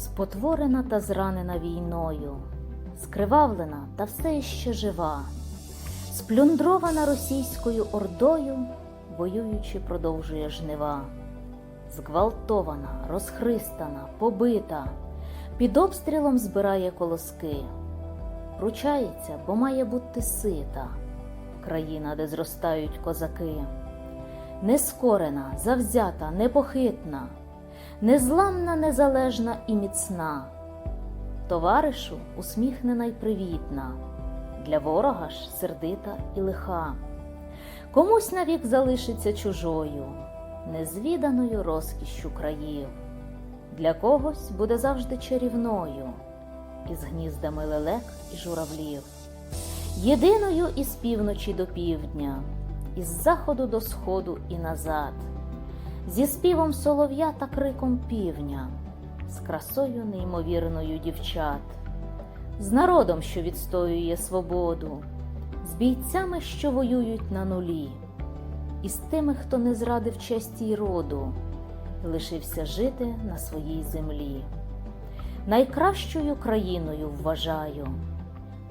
спотворена та зранена війною, скривавлена та все іще жива, сплюндрована російською ордою, воюючи, продовжує жнива, зґвалтована, розхристана, побита, під обстрілом збирає колоски, ручається, бо має бути сита, країна, де зростають козаки, нескорена, завзята, непохитна незламна, незалежна і міцна, товаришу усміхнена й привітна, для ворога ж сердита і лиха, комусь навік залишиться чужою, незвіданою розкішшю країв, для когось буде завжди чарівною, із гніздами лелек і журавлів, єдиною із півночі до півдня, із заходу до сходу і назад зі співом солов'я та криком півня, з красою неймовірною дівчат, з народом, що відстоює свободу, з бійцями, що воюють на нулі, і з тими, хто не зрадив честі й роду, лишився жити на своїй землі. Найкращою країною вважаю,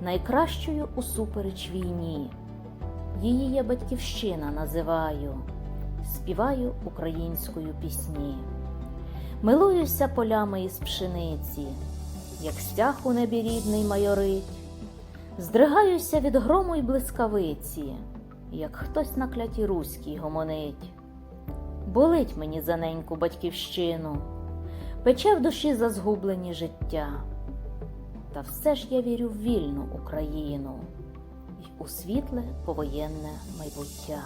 найкращою усупереч війні. Її я батьківщина називаю співаю українською пісні, милуюся полями із пшениці, як стяг у небі рідний майорить, здригаюся від грому й блискавиці, як хтось на кляті руській гомонить. Болить мені за неньку батьківщину, пече в душі за згублені життя. Та все ж я вірю в вільну Україну й у світле повоєнне майбуття.